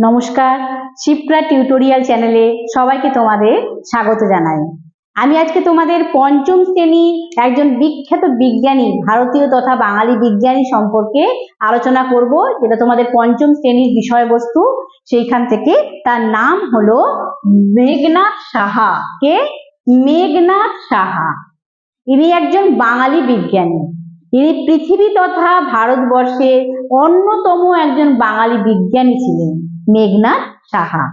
নমস্কার, শিপ্রা টিউটোরিয়াল চ্যানেলে সবাইকে তোমাদের স্বাগত জানাই। আমি আজকে তোমাদের পঞ্চম শ্রেণি একজন বিখ্যাত বিজ্ঞানী, ভারতীয় তথা বাঙালি বিজ্ঞানী সম্পর্কে আলোচনা করব, যেটা তোমাদের পঞ্চম শ্রেণির বিষয়বস্তু। সেইখান থেকে তার নাম হলো মেঘনাথ সাহা। কে? মেঘনাথ সাহা। ইনি একজন বাঙালি বিজ্ঞানী। ইনি পৃথিবী তথা ভারতবর্ষের অন্যতম একজন বাঙালি বিজ্ঞানী ছিলেন। মেঘনাথ সাহা।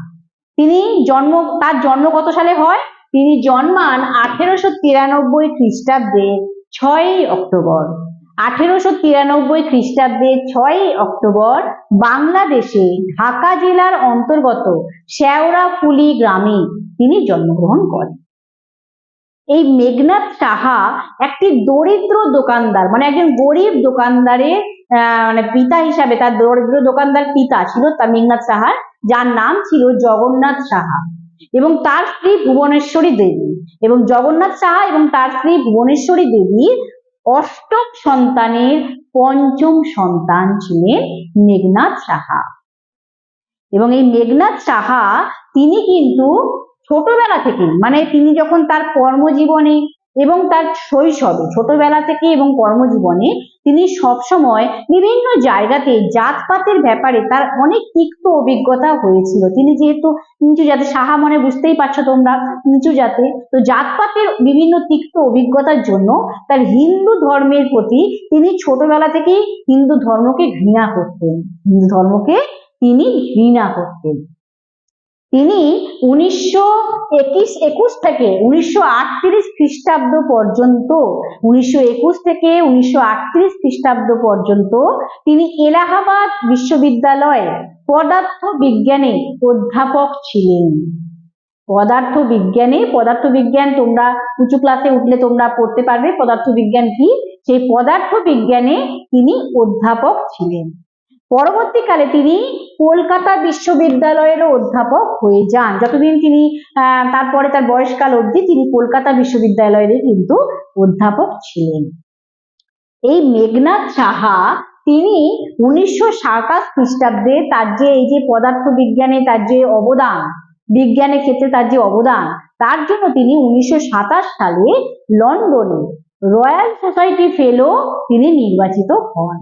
তিনি জন্ম, তার জন্ম কত সালে হয়? তিনি জন্মান আঠেরোশো তিরানব্বই খ্রিস্টাব্দে ছয়ই অক্টোবর। আঠেরোশো তিরানব্বই খ্রিস্টাব্দে ছয়ই অক্টোবর বাংলাদেশে ঢাকা জেলার অন্তর্গত শেওড়াফুলি গ্রামে তিনি জন্মগ্রহণ করেন। এই মেঘনাথ সাহা একটি দরিদ্র দোকানদার মানে একজন গরিব দোকানদারের মানে পিতা হিসাবে তার দরিদ্র দোকানদার পিতা ছিল তার মেঘনাথ সাহার, যার নাম ছিল জগন্নাথ সাহা। এবং তার স্ত্রী ভুবনেশ্বরী দেবী। এবং জগন্নাথ সাহা এবং তার স্ত্রী ভুবনেশ্বরী দেবীর অষ্টম সন্তানের পঞ্চম সন্তান ছিলেন মেঘনাথ সাহা। এবং এই মেঘনাথ সাহা, তিনি কিন্তু ছোটবেলা থেকে মানে তিনি যখন তার কর্মজীবনে এবং তার শৈশবে, ছোটবেলা থেকে এবং কর্মজীবনে তিনি সবসময় বিভিন্ন জায়গাতে জাতপাতের ব্যাপারে তার অনেক তিক্ত অভিজ্ঞতা হয়েছিল। তিনি যেহেতু নিচু জাতি, সাহা মনে বুঝতেই পারছ তোমরা, নিচু জাতে, তো জাতপাতের বিভিন্ন তিক্ত অভিজ্ঞতার জন্য তার হিন্দু ধর্মের প্রতি তিনি ছোটবেলা থেকেই হিন্দু ধর্মকে ঘৃণা করতেন। হিন্দু ধর্মকে তিনি ঘৃণা করতেন। তিনি উনিশশো একুশ একুশ থেকে উনিশশো আটত্রিশ খ্রিস্টাব্দ পর্যন্ত, উনিশশো একুশ থেকে উনিশশো আটত্রিশ খ্রিস্টাব্দ পর্যন্ত তিনি এলাহাবাদ বিশ্ববিদ্যালয়ে পদার্থ বিজ্ঞানে অধ্যাপক ছিলেন। পদার্থ বিজ্ঞানে পদার্থ বিজ্ঞান তোমরা উঁচু ক্লাসে উঠলে তোমরা পড়তে পারবে পদার্থ বিজ্ঞান কি? সেই পদার্থ বিজ্ঞানে তিনি অধ্যাপক ছিলেন। পরবর্তীকালে তিনি কলকাতা বিশ্ববিদ্যালয়েরও অধ্যাপক হয়ে যান। যতদিন তিনি তারপরে তার বয়সকাল অবধি তিনি কলকাতা বিশ্ববিদ্যালয়ের কিন্তু অধ্যাপক ছিলেন। এই মেঘনাথ সাহা তিনি উনিশশো সাতাশ খ্রিস্টাব্দে তার যে, এই যে পদার্থ বিজ্ঞানে তার যে অবদান, বিজ্ঞানের ক্ষেত্রে তার যে অবদান, তার জন্য তিনি উনিশশো সাতাশ সালে লন্ডনে রয়্যাল সোসাইটি ফেলো তিনি নির্বাচিত হন।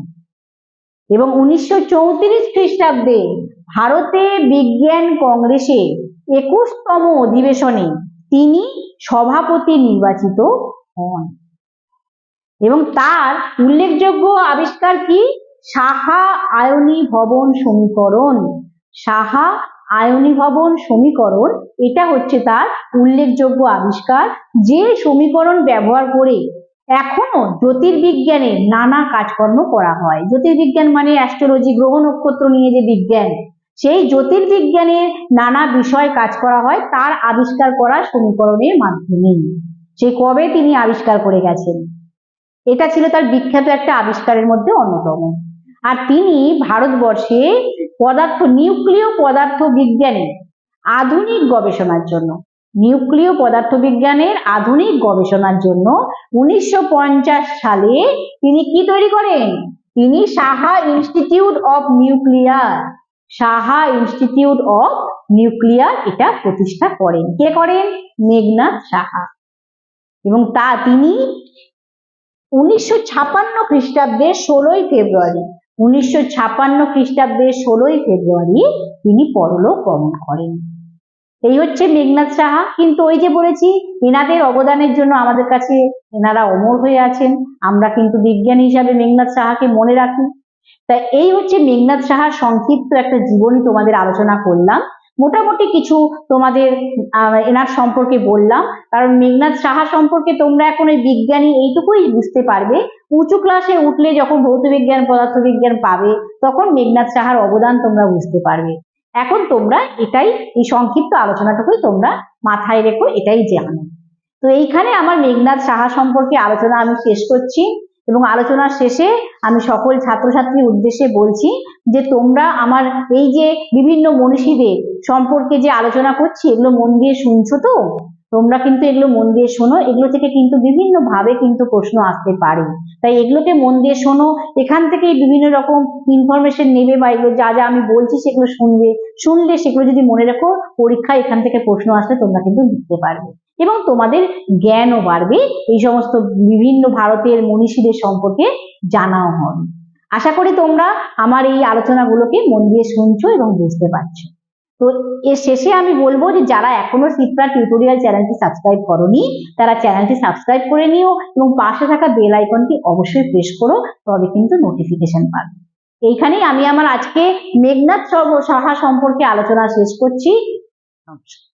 এবং উনিশশো চৌত্রিশ খ্রিস্টাব্দে ভারতে বিজ্ঞান কংগ্রেসে একুশতম অধিবেশনে তিনি সভাপতি নির্বাচিত হন। এবং তার উল্লেখযোগ্য আবিষ্কার কি? সাহা আয়নী ভবন সমীকরণ। সাহা আয়নী ভবন সমীকরণ, এটা হচ্ছে তার উল্লেখযোগ্য আবিষ্কার। যে সমীকরণ ব্যবহার করে এখনও জ্যোতির্বিজ্ঞানের নানা কাজকর্ম করা হয়। জ্যোতির্বিজ্ঞান মানে অ্যাস্ট্রোলজি গ্রহ নক্ষত্র নিয়ে যে বিজ্ঞান, সেই জ্যোতির্বিজ্ঞানের নানা বিষয় কাজ করা হয়, তার আবিষ্কার করা সমীকরণের মাধ্যমে। সে কবে তিনি আবিষ্কার করে গেছেন? এটা ছিল তার বিখ্যাত একটা আবিষ্কারের মধ্যে অন্যতম। আর তিনি ভারতবর্ষে পদার্থ, নিউক্লিয় পদার্থ বিজ্ঞানে আধুনিক গবেষণার জন্য নিউক্লিয় পদার্থবিজ্ঞানের আধুনিক গবেষণার জন্য উনিশশো পঞ্চাশ সালে তিনি কি তৈরি করেন? তিনি Saha institute of nuclear. Saha institute of nuclear এটা প্রতিষ্ঠা করেন। কে করেন? মেঘনাথ সাহা। এবং তা তিনি উনিশশো ছাপান্ন খ্রিস্টাব্দের ষোলোই ফেব্রুয়ারি, উনিশশো ছাপান্ন খ্রিস্টাব্দের ষোলোই ফেব্রুয়ারি তিনি পরলোক গমন করেন। এই হচ্ছে মেঘনাথ সাহা। কিন্তু ওই যে বলেছি, এনাদের অবদানের জন্য আমাদের কাছে এনারা অমর হয়ে আছেন। আমরা কিন্তু বিজ্ঞানী হিসাবে মেঘনাথ সাহাকে মনে রাখি। তা এই হচ্ছে মেঘনাথ সাহার সংক্ষিপ্ত একটা জীবনী তোমাদের আলোচনা করলাম। মোটামুটি কিছু তোমাদের এনার সম্পর্কে বললাম। কারণ মেঘনাথ সাহা সম্পর্কে তোমরা এখন ওই বিজ্ঞানী এইটুকুই বুঝতে পারবে। উঁচু ক্লাসে উঠলে যখন ভৌতবিজ্ঞান, পদার্থবিজ্ঞান পাবে, তখন মেঘনাথ সাহার অবদান তোমরা বুঝতে পারবে। এখন তোমরা এটাই, এই সংক্ষিপ্ত আলোচনাটুকুই তোমরা মাথায় রেখো, এটাই জানো। তো এইখানে আমার মেঘনাথ সাহা সম্পর্কে আলোচনা আমি শেষ করছি এবং আলোচনার শেষে আমি সকল ছাত্রছাত্রীর উদ্দেশ্যে বলছি যে তোমরা আমার এই যে বিভিন্ন মনীষীদের সম্পর্কে যে আলোচনা করছি, এগুলো মন দিয়ে শুনছো তো? তোমরা কিন্তু এগুলো মন দিয়ে শোনো। এগুলো থেকে কিন্তু বিভিন্ন ভাবে কিন্তু প্রশ্ন আসতে পারে। তাই এগুলোকে মন দিয়ে শোনো। এখান থেকেই বিভিন্ন রকম ইনফরমেশন নেবে বা এগুলো যা যা আমি বলছি সেগুলো শুনবে। শুনলে সেগুলো যদি মনে রাখো, পরীক্ষায় এখান থেকে প্রশ্ন আসলে তোমরা কিন্তু লিখতে পারবে। এবং তোমাদের জ্ঞানও বাড়বে। এই সমস্ত বিভিন্ন ভারতের মনীষীদের সম্পর্কে জানাও হবে। আশা করি তোমরা আমার এই আলোচনাগুলোকে মন দিয়ে শুনছো এবং বুঝতে পারছ। তো এর শেষে আমি বলব যে যারা এখনও শিপ্রা টিউটোরিয়াল চ্যানেলটি সাবস্ক্রাইব করনি, তারা চ্যানেলটি সাবস্ক্রাইব করে নিও এবং পাশে থাকা বেল আইকনটি অবশ্যই প্রেস করো, তবে কিন্তু নোটিফিকেশন পাবে। এইখানেই আমি আমার আজকে মেঘনাথ সাহা সম্পর্কে আলোচনা শেষ করছি। নমস্কার।